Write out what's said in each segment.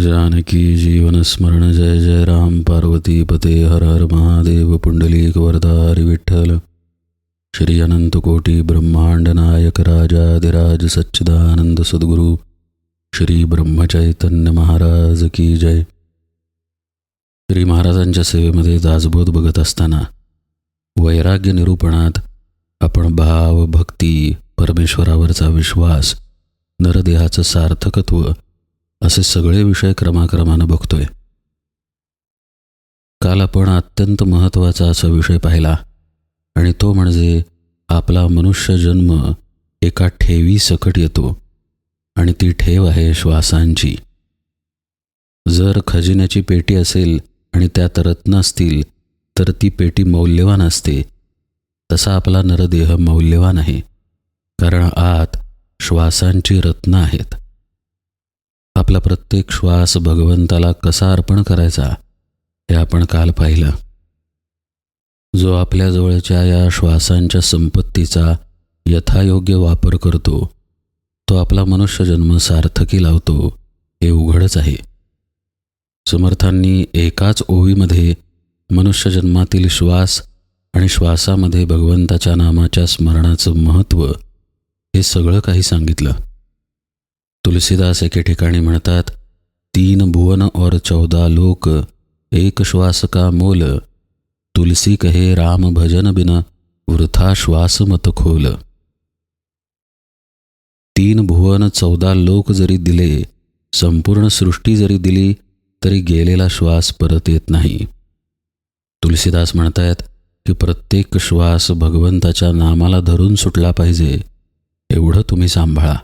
जानकी जीवन स्मरण जय जय राम पार्वती पते हर हर महादेव पुंडलिक वरदारी विठ्ठल। श्री अनंत कोटी ब्रह्मांड नायक राजाधिराज सच्चिदानंद सद्गुरु श्री ब्रह्मचैतन्य महाराज की जय। श्री महाराजांच्या सेवेमध्ये दासबोध बघत असताना वैराग्य निरूपणात आपण भाव भक्ती परमेश्वरावरचा विश्वास नरदेहाचं सार्थकत्व असे सगळे विषय क्रमाक्रमानं बघतोय. काल आपण अत्यंत महत्त्वाचा असा विषय पाहिला आणि तो म्हणजे आपला मनुष्य जन्म एका ठेवी सकट येतो आणि ती ठेव आहे श्वासांची. जर खजिन्याची पेटी असेल आणि त्यात रत्न असतील तर ती पेटी मौल्यवान असते. तसा आपला नरदेह मौल्यवान आहे कारण आत श्वासांची रत्न आहेत. आपला प्रत्येक श्वास भगवंताला कसा अर्पण करायचा हे आपण काल पाहिलं. जो आपल्या जवळच्या या श्वासांच्या संपत्तीचा यथायोग्य वापर करतो तो आपला मनुष्य जन्म सार्थकी लावतो हे उघडच आहे. समर्थांनी एकाच ओवीमध्ये मनुष्य जन्मातील श्वास आणि श्वासामध्ये भगवंताच्या नामाच्या स्मरणाचं महत्त्व हे सगळं काही सांगितलं. तुलसीदास एके ठिकाणी म्हणतात तीन भुवन और चौदा लोक एक श्वास का मोल तुलसी कहे राम भजन बिन वृथा श्वास मत खोल. तीन भुवन चौदा लोक जरी दिले संपूर्ण सृष्टी जरी दिली तरी गेलेला श्वास परत येत नाही. तुलसीदास म्हणतायत की प्रत्येक श्वास भगवंताच्या नामाला धरून सुटला पाहिजे. एवढं तुम्ही सांभाळा.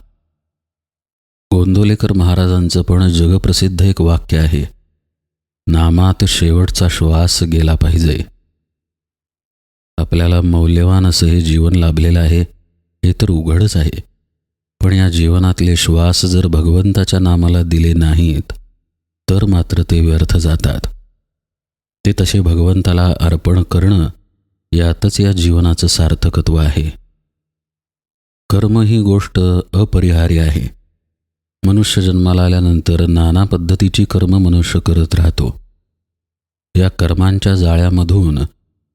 गोंदोलेकर महाराजांचं पण जगप्रसिद्ध एक वाक्य आहे नामात शेवटचा श्वास गेला पाहिजे. आपल्याला मौल्यवान असं हे जीवन लाभलेलं आहे हे तर उघडच आहे. पण या जीवनातले श्वास जर भगवंताच्या नामाला दिले नाहीत तर मात्र ते व्यर्थ जातात. ते तसे भगवंताला अर्पण करणं यातच या जीवनाचं सार्थकत्व आहे. कर्म ही गोष्ट अपरिहार्य आहे. मनुष्य जन्माला आल्यानंतर नाना पद्धतीची कर्म मनुष्य करत राहतो. या कर्मांच्या जाळ्यामधून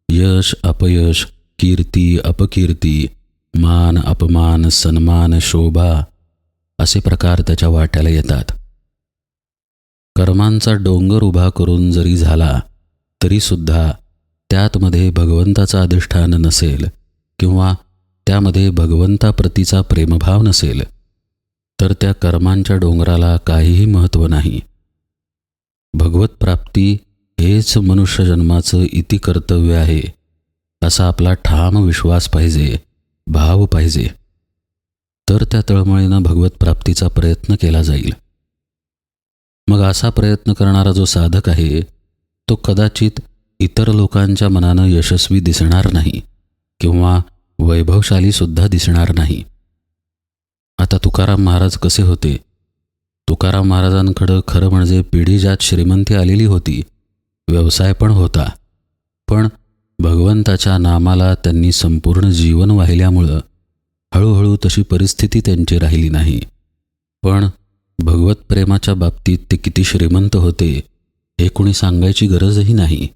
यश अपयश कीर्ती अपकीर्ती मान अपमान सन्मान शोभा असे प्रकार त्याच्या वाट्याला येतात. कर्मांचा डोंगर उभा करून जरी झाला तरीसुद्धा त्यातमध्ये भगवंताचं अधिष्ठान नसेल किंवा त्यामध्ये भगवंताप्रतीचा प्रेमभाव नसेल. तर त्या कर्मांच्या डोंगराला काहीही महत्त्व नाही. भगवत प्राप्ती हेच मनुष्य जन्माचं इति कर्तव्य आहे असा आपला ठाम विश्वास पाहिजे भाव पाहिजे. तर त्या तळमळीनं भगवत प्राप्तीचा प्रयत्न केला जाईल. मग असा प्रयत्न करणारा जो साधक आहे तो कदाचित इतर लोकांच्या मनानं यशस्वी दिसणार नाही किंवा वैभवशालीसुद्धा दिसणार नाही. आता तुकाराम महाराज कसे होते? तुकाराम महाराजांकडं खरं म्हणजे पिढी ज्यात श्रीमंती आलेली होती व्यवसाय पण होता. पण भगवंताच्या नामाला त्यांनी संपूर्ण जीवन वाहिल्यामुळं हळूहळू तशी परिस्थिती त्यांची राहिली नाही. पण भगवत प्रेमाच्या बाबतीत ते किती श्रीमंत होते हे कुणी सांगायची गरजही नाही.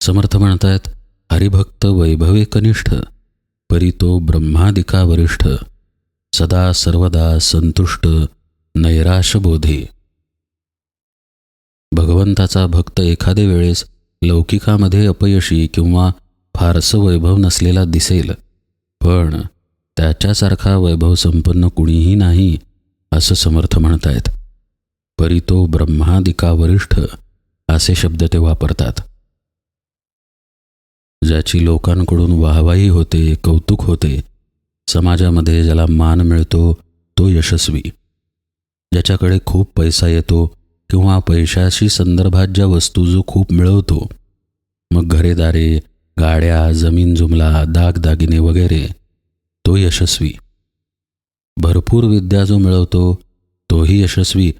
समर्थ म्हणतायत हरिभक्त वैभवे कनिष्ठ परी तो ब्रह्मादिका वरिष्ठ. सदा सर्वदा संतुष्ट नैराश बोधे भगवंताचा भक्त एखादे वेळेस लौकिकामध्ये अपयशी किंवा फारसं वैभव नसलेला दिसेल पण त्याच्यासारखा वैभव संपन्न कुणीही नाही असं समर्थ म्हणतायत. परी तो ब्रह्मादिका वरिष्ठ असे शब्द ते वापरतात. ज्याची लोकांकडून वाहवाही होते कौतुक होते समाजामध्ये ज्याला मान मिळतो तो यशस्वी. ज्याच्याकडे खूप पैसा येतो किंवा पैशाशी संदर्भात ज्या वस्तू जो खूप मिळवतो मग घरेदारे गाड्या जमीन जुमला दागदागिने वगैरे तो यशस्वी. भरपूर विद्या जो मिळवतो तोही यशस्वी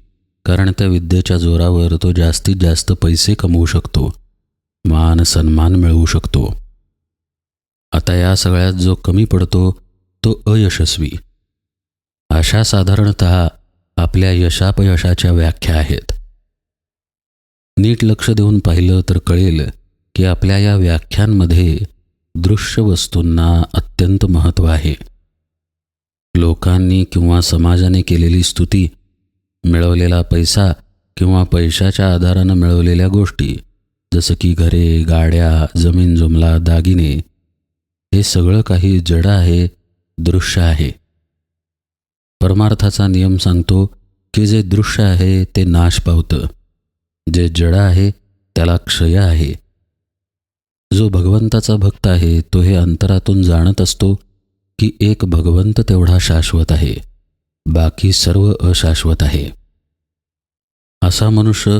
कारण त्या विद्येच्या जोरावर तो जास्तीत जास्त पैसे कमवू शकतो मान सन्मान मिळवू शकतो. आता या सगळ्यात जो कमी पडतो तो अयशस्वी. अशा साधारणत आपल्या यशापयशाच्या व्याख्या आहेत. नीट लक्ष देऊन पाहिलं तर कळेल की आपल्या या व्याख्यांमध्ये दृश्य वस्तूंना अत्यंत महत्त्व आहे. लोकांनी किंवा समाजाने केलेली स्तुती मिळवलेला पैसा किंवा पैशाच्या आधारानं मिळवलेल्या गोष्टी जसं की घरे गाड्या जमीन जुमला दागिने हे सगळं काही जड आहे दृश्य आहे. परमार्थाचा नियम सांगतो की जे दृश्य आहे ते नाश पावतं. जे जड आहे त्याला क्षय आहे. जो भगवंताचा भक्त आहे तो हे अंतरातून जाणत असतो की एक भगवंत तेवढा शाश्वत आहे. बाकी सर्व अशाश्वत आहे. असा मनुष्य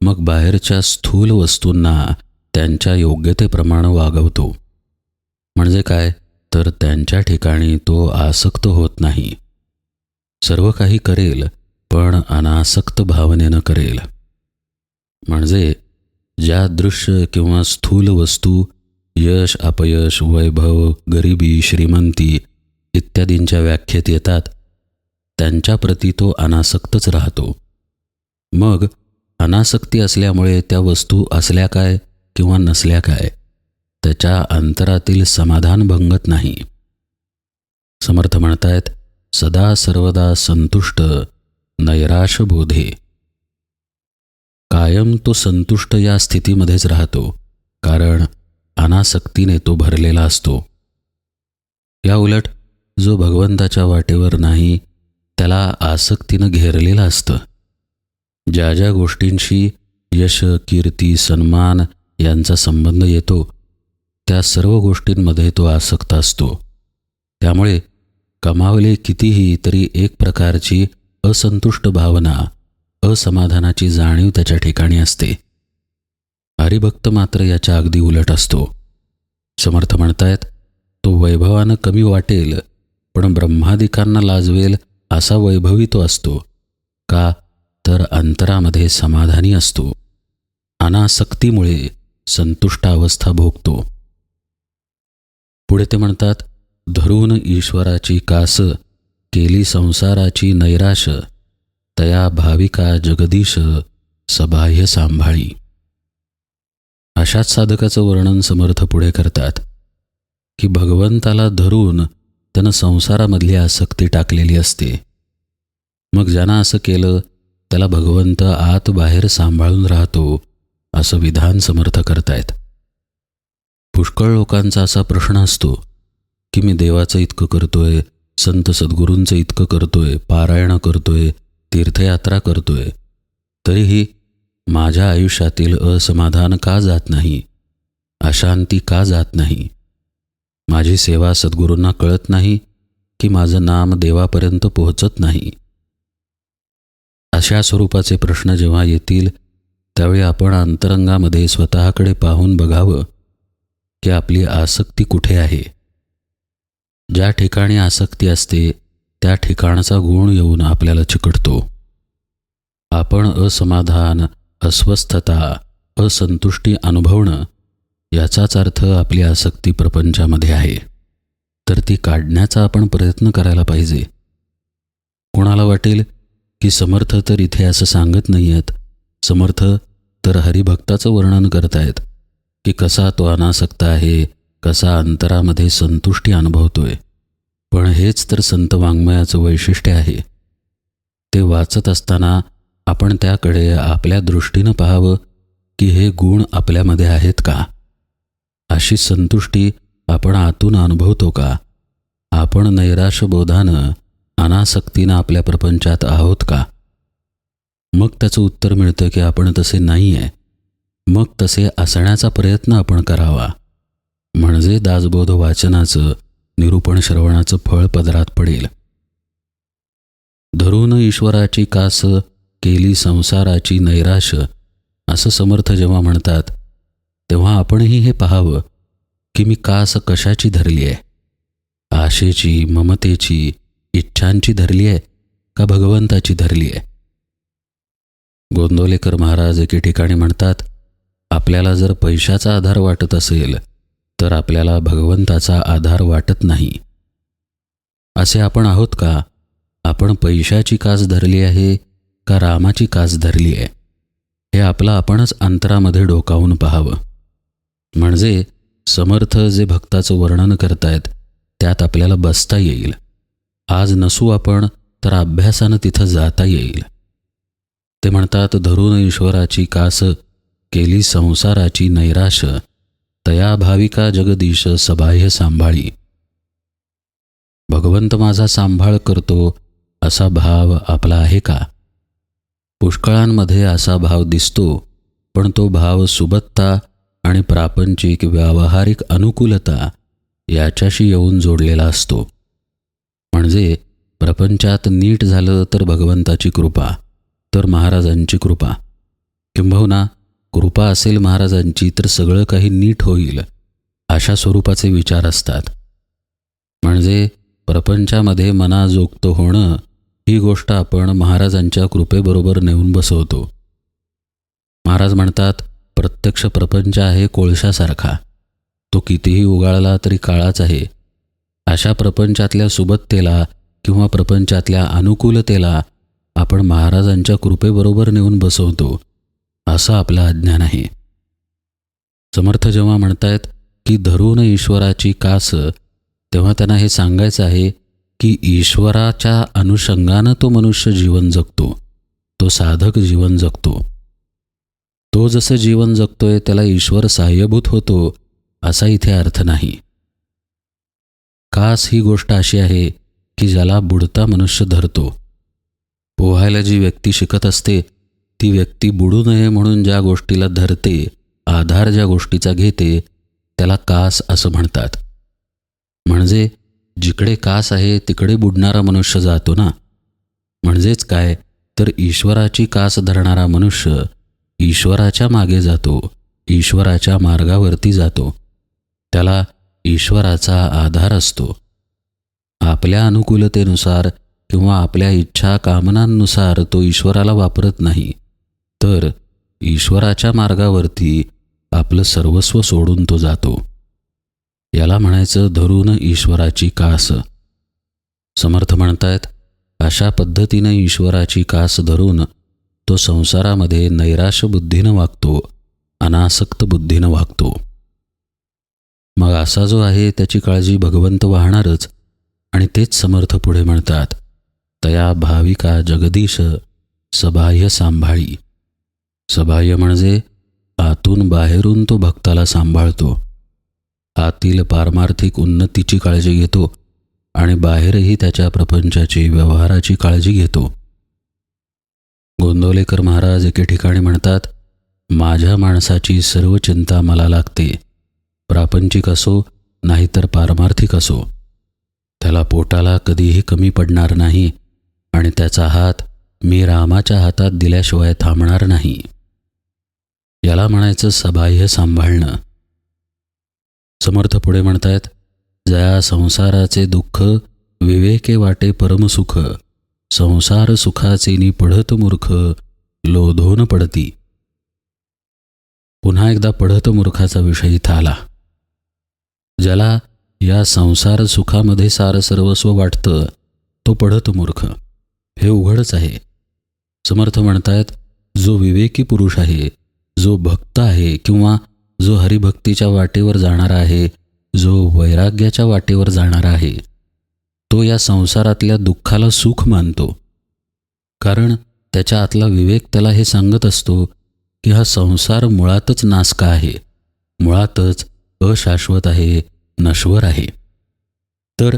मग बाहेरच्या स्थूल वस्तूंना त्यांच्या योग्यतेप्रमाणे वागवतो. म्हणजे काय? तर त्यांच्या ठिकाणी तो आसक्त होत नाही. सर्व काही करेल पण अनासक्त भावनेनं करेल. म्हणजे ज्या दृश्य किंवा स्थूल वस्तू यश अपयश वैभव गरिबी श्रीमंती इत्यादींच्या व्याख्येत येतात त्यांच्याप्रती तो अनासक्तच राहतो. मग अनासक्ती असल्यामुळे त्या वस्तू असल्या काय किंवा नसल्या काय? त्याच्या अंतरातील समाधान भंगत नाही. समर्थ म्हणतायत सदा सर्वदा संतुष्ट नैराश बोधे. कायम तो संतुष्ट या स्थितीमध्येच राहतो कारण अनासक्तीने तो भरलेला असतो. या उलट जो भगवंताच्या वाटेवर नाही त्याला आसक्तीनं घेरलेलं असतं. ज्या ज्या गोष्टींशी यश कीर्ती सन्मान यांचा संबंध येतो त्या सर्व गोष्टींमध्ये तो आसक्त असतो. त्यामुळे कमावले कितीही तरी एक प्रकारची असंतुष्ट भावना असमाधानाची जाणीव त्याच्या ठिकाणी असते. हरिभक्त मात्र याच्या अगदी उलट असतो. समर्थ म्हणतायत तो वैभवानं कमी वाटेल पण ब्रह्मादिकांना लाजवेल असा वैभवी तो असतो. का? तर अंतरामध्ये समाधानी असतो. अनासक्तीमुळे संतुष्ट अवस्था भोगतो. पुढे ते म्हणतात धरून ईश्वराची कास केली संसाराची नैराश तया भाविका जगदीश सबाह्य सांभाळी. अशाच साधकाचं वर्णन समर्थ पुढे करतात की भगवंताला धरून त्यानं संसारामधली आसक्ती टाकलेली असते. मग ज्यानं असं केलं त्याला भगवंत आत बाहेर सांभाळून राहतो असं विधान समर्थ करतायत. पुष्कळ लोकांचा असा प्रश्न असतो की मी देवाचं इतकं करतोय संत सद्गुरूंचं इतकं करतोय पारायणं करतोय तीर्थयात्रा करतोय तरीही माझ्या आयुष्यातील असमाधान का जात नाही? अशांती का जात नाही? माझी सेवा सद्गुरूंना कळत नाही की माझं नाम देवापर्यंत पोहोचत नाही? अशा स्वरूपाचे प्रश्न जेव्हा येतील त्यावेळी आपण अंतरंगामध्ये स्वतःकडे पाहून बघावं. की आपली आसक्ती कुठे आहे? ज्या ठिकाणी आसक्ती असते त्या ठिकाणचा गुण येऊन आपल्याला चिकटतो. आपण असमाधान अस्वस्थता असंतुष्टी अनुभवणं याचाच अर्थ आपली आसक्ती प्रपंचामध्ये आहे. तर ती काढण्याचा आपण प्रयत्न करायला पाहिजे. कोणाला वाटेल की समर्थ तर इथे असं सांगत नाही आहेत समर्थ तर हरिभक्ताचं वर्णन करतायत. की कसा तो अनासक्त आहे कसा अंतरामध्ये संतुष्टी अनुभवतोय. पण हेच तर संत वाङ्मयाचं वैशिष्ट्य आहे. ते वाचत असताना आपण त्याकडे आपल्या दृष्टीनं पाहावं की हे गुण आपल्यामध्ये आहेत का? अशी संतुष्टी आपण आतून अनुभवतो का? आपण नैराशबोधानं अनासक्तीनं आपल्या प्रपंचात आहोत का? मग त्याचं उत्तर मिळतं की आपण तसे नाही आहे मग तसे असण्याचा प्रयत्न आपण करावा. म्हणजे दासबोध वाचनाचं निरूपण श्रवणाचं फळ पदरात पडेल. धरून ईश्वराची कास केली संसाराची नैराश असं समर्थ जेव्हा म्हणतात तेव्हा आपणही हे पाहावं की मी कास कशाची धरली आहे आशेची ममतेची इच्छांची धरली आहे का भगवंताची धरली आहे गोंदवलेकर महाराज एके ठिकाणी म्हणतात आपल्याला जर पैशाचा आधार वाटत असेल तर आपल्याला भगवंताचा आधार वाटत नाही. असे आपण आहोत का? आपण पैशाची कास धरली आहे का रामाची कास धरली आहे? हे आपलं आपणच अंतरामध्ये डोकावून पाहावं. म्हणजे समर्थ जे भक्ताचं वर्णन करतायत त्यात आपल्याला बसता येईल. आज नसू आपण तर अभ्यासानं तिथं जाता येईल. ते म्हणतात धरून ईश्वराची कास केली संसाराची नैराश तया भाविका जगदीश सबाह्य सांभाळी. भगवंत माझा सांभाळ करतो असा भाव आपला आहे का? पुष्कळांमध्ये असा भाव दिसतो पण तो भाव सुबत्ता आणि प्रापंचिक व्यावहारिक अनुकूलता याच्याशी येऊन जोडलेला असतो. म्हणजे प्रपंचात नीट झालं तर भगवंताची कृपा तर महाराजांची कृपा. किंबहुना कृपा असेल महाराजांची तर सगळं काही नीट होईल अशा स्वरूपाचे विचार असतात. म्हणजे प्रपंचामध्ये मनाजोगतं होणं ही गोष्ट आपण महाराजांच्या कृपेबरोबर नेऊन बसवतो. महाराज म्हणतात प्रत्यक्ष प्रपंच आहे कोळशासारखा. तो कितीही उगाळला तरी काळाच आहे. अशा प्रपंचातल्या सुबत्तेला किंवा प्रपंचातल्या अनुकूलतेला आपण महाराजांच्या कृपेबरोबर नेऊन बसवतो. असं आपलं अज्ञान आहे. समर्थ जेव्हा म्हणतायत की धरून ईश्वराची कास तेव्हा त्यांना हे सांगायचं आहे की ईश्वराच्या अनुषंगानं तो मनुष्य जीवन जगतो तो साधक जीवन जगतो. तो जसं जीवन जगतोय त्याला ईश्वर सहाय्यभूत होतो असा इथे अर्थ नाही. कास ही गोष्ट अशी आहे की ज्याला बुडता मनुष्य धरतो. पोहायला जी व्यक्ती शिकत असते ती व्यक्ती बुडू नये म्हणून ज्या गोष्टीला धरते आधार ज्या गोष्टीचा घेते त्याला कास असं म्हणतात. म्हणजे जिकडे कास आहे तिकडे बुडणारा मनुष्य जातो ना? म्हणजेच काय? तर ईश्वराची कास धरणारा मनुष्य ईश्वराच्या मागे जातो ईश्वराच्या मार्गावरती जातो. त्याला ईश्वराचा आधार असतो. आपल्या अनुकूलतेनुसार किंवा आपल्या इच्छा कामनांनुसार तो ईश्वराला वापरत नाही. तर ईश्वराच्या मार्गावरती आपलं सर्वस्व सोडून तो जातो. याला म्हणायचं धरून ईश्वराची कास. समर्थ म्हणतायत अशा पद्धतीनं ईश्वराची कास धरून तो संसारामध्ये नैराश बुद्धीनं वागतो अनासक्त बुद्धीनं वागतो. मग असा जो आहे त्याची काळजी भगवंत वाहणारच आणि तेच समर्थ पुढे म्हणतात तया भाविका जगदीश सबाह्य सांभाळी. सबाह्य म्हणजे आतून बाहेरून तो भक्ताला सांभाळतो. आतील पारमार्थिक उन्नतीची काळजी घेतो आणि बाहेरही त्याच्या प्रपंचाची व्यवहाराची काळजी घेतो. गोंदवलेकर महाराज एके ठिकाणी म्हणतात माझ्या माणसाची सर्व चिंता मला लागते. प्रापंचिक असो नाहीतर पारमार्थिक असो. त्याला पोटाला कधीही कमी पडणार नाही आणि त्याचा हात मी रामाच्या हातात दिल्याशिवाय थांबणार नाही. याला म्हणायचं सबाह्य सांभाळणं. समर्थ पुढे म्हणतायत जया संसाराचे दुःख विवेके वाटे परमसुख संसार सुखाचे नि पढत मूर्ख लोधोन पडती. पुन्हा एकदा पढत मूर्खाचा विषय इथं आला ज्याला या संसार सुखामध्ये सार सर्वस्व वाटतं तो पढत मूर्ख. हे उघडच आहे. समर्थ म्हणतायत जो विवेकी पुरुष आहे जो भक्त आहे किंवा जो हरिभक्तीच्या वाटेवर जाणारा आहे जो वैराग्याच्या वाटेवर जाणारा आहे तो या संसारातल्या दुःखाला सुख मानतो. कारण त्याच्या आतला विवेक त्याला हे सांगत असतो की हा संसार मुळातच नासका आहे मुळातच अशाश्वत आहे नश्वर आहे. तर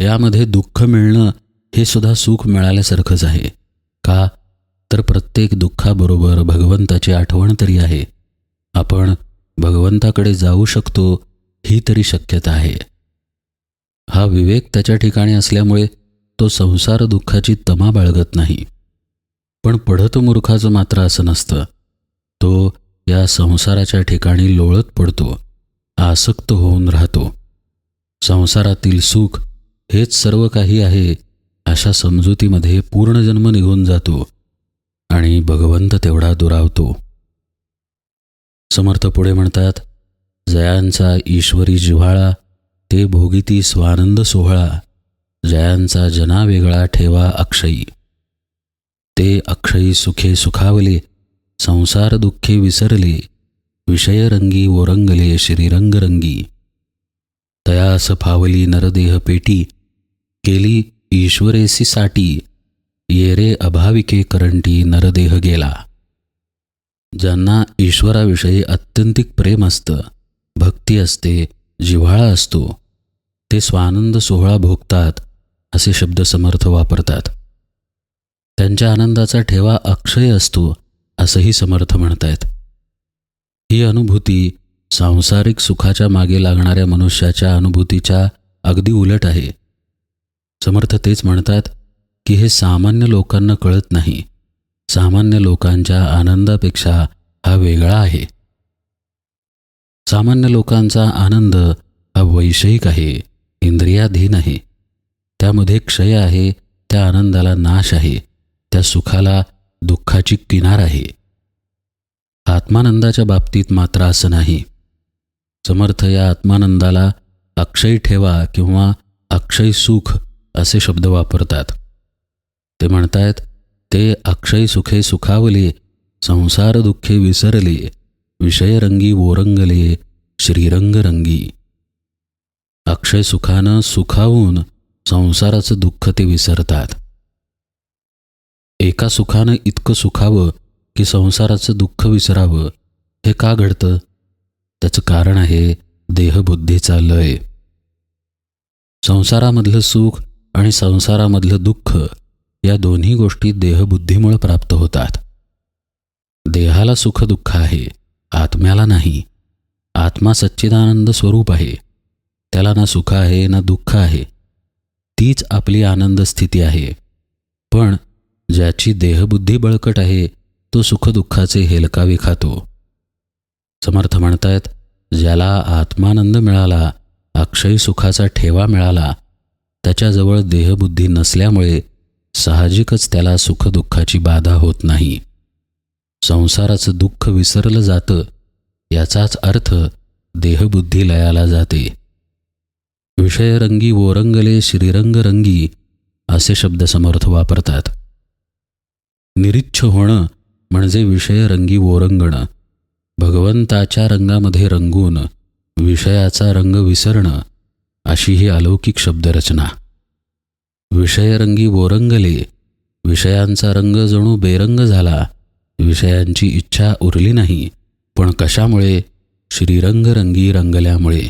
यामध्ये दुःख मिळणं हे सुद्धा सुख मिळाल्यासारखंच आहे. का? तर प्रत्येक दुःखाबरोबर भगवंताची आठवण तरी आहे. आपण भगवंताकडे जाऊ शकतो ही तरी शक्यता आहे. हा विवेक त्याच्या ठिकाणी असल्यामुळे तो संसार दुःखाची तमा बाळगत नाही. पण पढत मूर्खाचं मात्र असं नसतं. तो या संसाराच्या ठिकाणी लोळत पडतो आसक्त होऊन राहतो. संसारातील सुख हेच सर्व काही आहे अशा समजुतीमध्ये पूर्ण जन्म निघून जातो. आणि भगवंत तेवढा दुरावतो. समर्थ पुढे म्हणतात जयांचा ईश्वरी जिव्हाळा ते भोगिती स्वानंद सोहळा. जयांचा जना वेगळा ठेवा अक्षयी. ते अक्षयी सुखे सुखावले संसार दुःखे विसरले विषयरंगी ओरंगले श्रीरंगरंगी. तयास फावली नरदेह पेटी केली ईश्वरेसी साठी येरे अभाविके करंटी नरदेह गेला. ज्यांना ईश्वराविषयी अत्यंतिक प्रेम असतं भक्ती असते जिव्हाळा असतो ते स्वानंद सोहळा भोगतात असे शब्द समर्थ वापरतात. त्यांच्या आनंदाचा ठेवा अक्षय असतो असंही समर्थ म्हणतायत. ही अनुभूती सांसारिक सुखाच्या मागे लागणाऱ्या मनुष्याच्या अनुभूतीच्या अगदी उलट आहे. समर्थ तेच म्हणतात की हे सामान्य लोकांना कळत नाही. सामान्य लोकांच्या आनंदापेक्षा हा वेगळा आहे. सामान्य लोकांचा आनंद हा वैषयिक आहे इंद्रियाधीन आहे. त्यामध्ये क्षय आहे त्या आनंदाला नाश आहे त्या सुखाला दुःखाची किनार आहे. आत्मानंदाच्या बाबतीत मात्र असं नाही. समर्थ या आत्मानंदाला अक्षय ठेवा किंवा अक्षय सुख असे शब्द वापरतात. ते म्हणतायत ते अक्षय सुखे सुखावले संसार दुःखे विसरले विषयरंगी ओरंगले श्रीरंगरंगी. अक्षय सुखानं सुखावून संसाराचं दुःख ते विसरतात. एका सुखानं इतकं सुखावं की संसाराचं दुःख विसरावं हे का घडतं? त्याचं कारण आहे देहबुद्धीचा लय. संसारामधलं सुख आणि संसारामधलं दुःख या दोन्ही गोष्टी देहबुद्धीमुळे प्राप्त होतात. देहाला सुखदुःख आहे आत्म्याला नाही. आत्मा सच्चिदानंद स्वरूप आहे. त्याला ना सुख आहे ना दुःख आहे. तीच आपली आनंद स्थिती आहे. पण ज्याची देहबुद्धी बळकट आहे तो सुखदुःखाचे हेलकावे खातो. समर्थ म्हणतायत ज्याला आत्मानंद मिळाला अक्षय सुखाचा ठेवा मिळाला त्याच्याजवळ देहबुद्धी नसल्यामुळे साहजिकच त्याला सुखदुःखाची बाधा होत नाही. संसाराचं दुःख विसरलं जातं याचाच अर्थ देहबुद्धी लयाला जाते. विषयरंगी ओरंगले श्रीरंगरंगी असे शब्द समर्थ वापरतात. निरिच्छ होणं म्हणजे विषयरंगी ओरंगणं भगवंताच्या रंगामध्ये रंगून विषयाचा रंग विसरणं अशी ही अलौकिक शब्दरचना. विषयरंगी ओरंगले विषयांचा रंग जणू बेरंग झाला. विषयांची इच्छा उरली नाही. पण कशामुळे? श्रीरंगरंगी रंगल्यामुळे.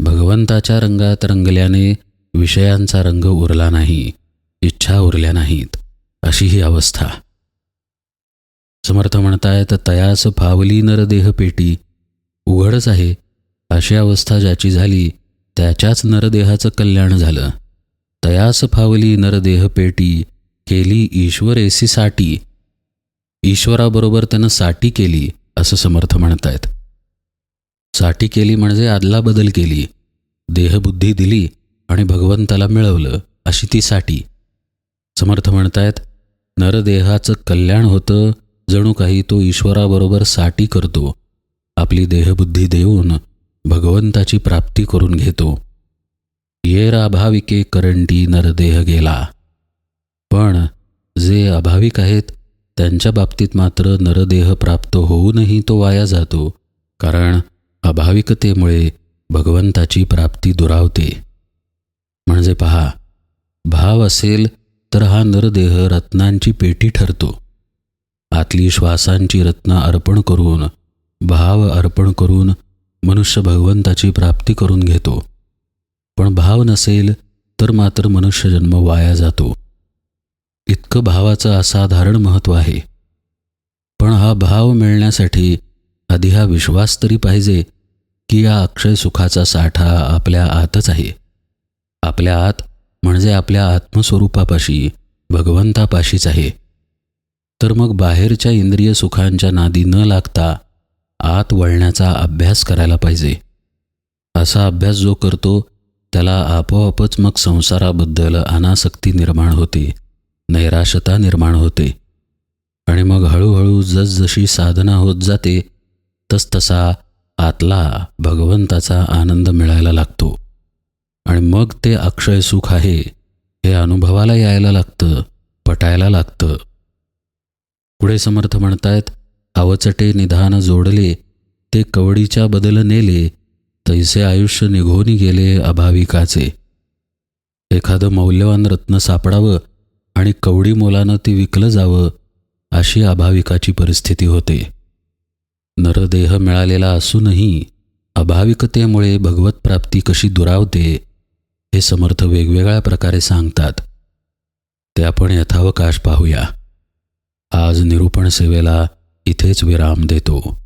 भगवंताच्या रंगात रंगल्याने विषयांचा रंग उरला नाही. इच्छा उरल्या नाहीत. अशी ही अवस्था. समर्थ म्हणतायत तयास फावली नरदेह पेटी उघडच आहे. अशी अवस्था ज्याची झाली त्याच्याच नरदेहाचं कल्याण झालं. तयास फावली नरदेह पेटी केली ईश्वरेसी साठी ईश्वराबरोबर त्यानं साठी केली असं समर्थ म्हणतायत. साठी केली म्हणजे आदला बदल केली. देहबुद्धी दिली आणि भगवंताला मिळवलं अशी ती साठी समर्थ म्हणतायत नरदेहाचं कल्याण होतं जणू काही तो ईश्वराबरोबरसाठी करतो. आपली देहबुद्धी देऊन भगवंताची प्राप्ती करून घेतो. ये राभाविके करंटी नरदेह गेला. पण जे अभाविक आहेत त्यांच्या बाबतीत मात्र नरदेह प्राप्त होऊनही तो वाया जातो कारण अभाविकतेमुळे भगवंताची प्राप्ती दुरावते. म्हणजे पहा भाव असेल तर हा नरदेह रत्नांची पेटी ठरतो. आतली श्वासांची रत्न अर्पण करून भाव अर्पण करून मनुष्य भगवंताची प्राप्ती करून घेतो. पण भाव नसेल तर मात्र मनुष्यजन्म वाया जातो. इतकं भावाचं असाधारण महत्त्व आहे. पण हा भाव मिळण्यासाठी आधी हा विश्वास तरी पाहिजे की या अक्षय सुखाचा साठा आपल्या आतच आहे. आपल्या आत म्हणजे आपल्या आत्मस्वरूपापाशी भगवंतापाशीच आहे. तर मग बाहेरच्या इंद्रिय सुखांच्या नादी न लागता आत वळण्याचा अभ्यास करायला पाहिजे. असा अभ्यास जो करतो त्याला आपोआपच मग संसाराबद्दल अनासक्ती निर्माण होते नैराशता निर्माण होते. आणि मग हळूहळू जसजशी साधना होत जाते तसतसा आतला भगवंताचा आनंद मिळायला लागतो. आणि मग ते अक्षय सुख आहे हे अनुभवाला यायला लागतं पटायला लागतं. पुढे समर्थ म्हणतायत अवचटे निधान जोडले ते कवडीच्या बदल नेले तैसे आयुष्य निघून गेले अभाविकाचे. एखादं मौल्यवान रत्न सापडावं आणि कवडी मोलानं ते विकलं जावं अशी अभाविकाची परिस्थिती होते. नरदेह मिळालेला असूनही अभाविकतेमुळे भगवत प्राप्ती कशी दुरावते हे समर्थ वेगवेगळ्या प्रकारे सांगतात. ते आपण यथावकाश पाहूया. आज निरूपण सेवेला इथेच विराम देतो.